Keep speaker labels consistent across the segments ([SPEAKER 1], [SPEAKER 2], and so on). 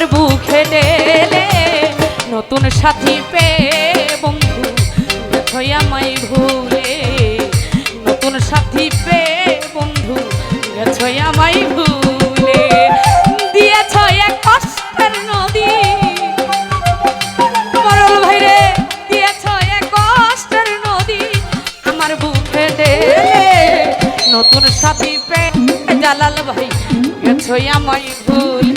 [SPEAKER 1] আমার বুকে ডেলে নতুন সাথী পে বন্ধু দেখই আমায় ভুলে নতুন সাথী পে বন্ধু গেছই আমায় ভুলে দিয়েছ এক কষ্টের নদী। মরল ভাইরে, দিয়েছ এক কষ্টের নদী। আমার বুকে ডেলে নতুন সাথী পে জালাল ভাই গেছই আমায় ভুলে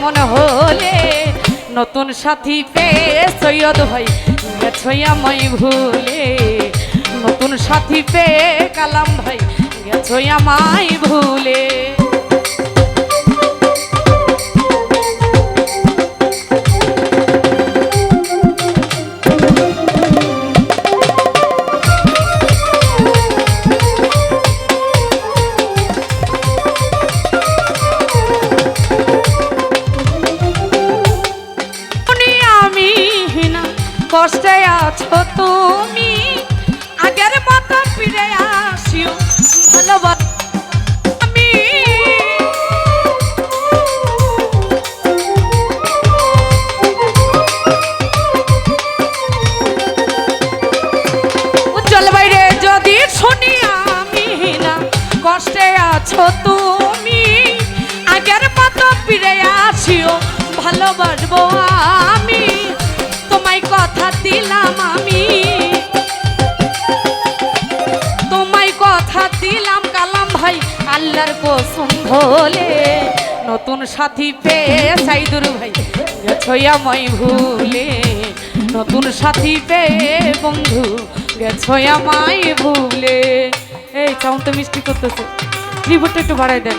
[SPEAKER 1] এমন হলে নতুন সাথী পেয়ে সৈয়দ ভাই গেছই আমায় ভুলে। নতুন সাথী পেয়ে কালাম ভাই গেছই মাই ভুলে। কষ্টে আছো তুমি। আগের মতো ফিরে আসিও। ভালোবাস আছো তুমি। আগের মতো ফিরে আসিও, ভালোবাসবো আমি। তোমায় দিলাম আমি। তোমায় কথা দিলাম কালাম ভাই নতুন সাথী পেয়ে সাইদুর ভাই গেছই আমায় ভুলে। নতুন সাথী পেয়ে বন্ধু গেছই আমায় ভুলে। এই চাউন তো মিষ্টি করতেছে। রিপোর্টটা একটু বাড়াই দেন।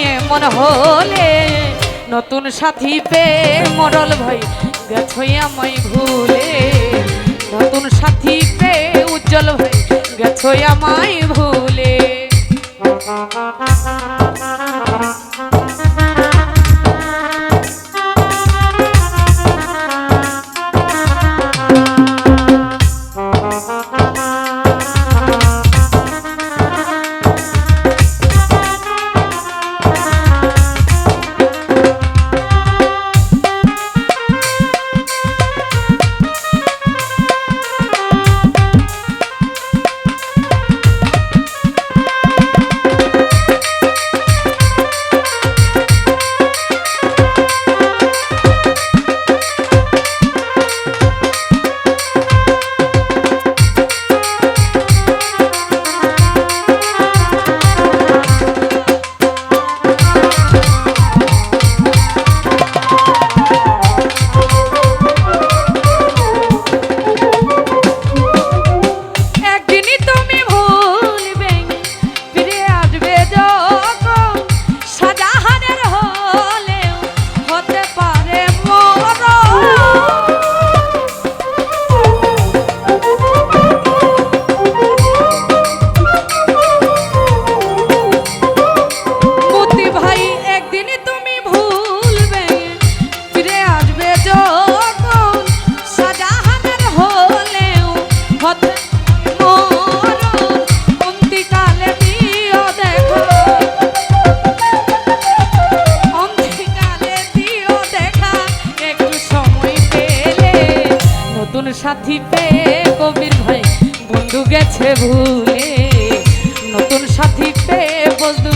[SPEAKER 1] এমন হলে নতুন সাথী পে মরল ভাই গেছই আমায় ভুলে। নতুন সাথী পে উজ্জ্বল ভাই গেছই আমায় ভুলে।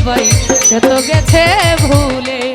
[SPEAKER 1] ভাই সে তো গেছে ভুলে।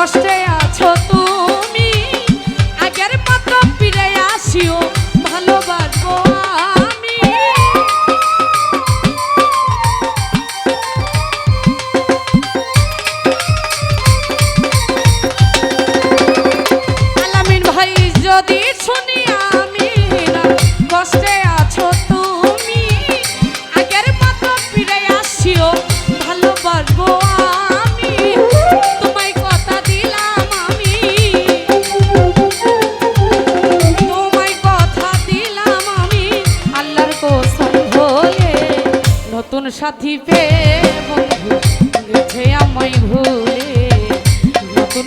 [SPEAKER 1] কষ্টে বন্ধু আমায় ভুলে নতুন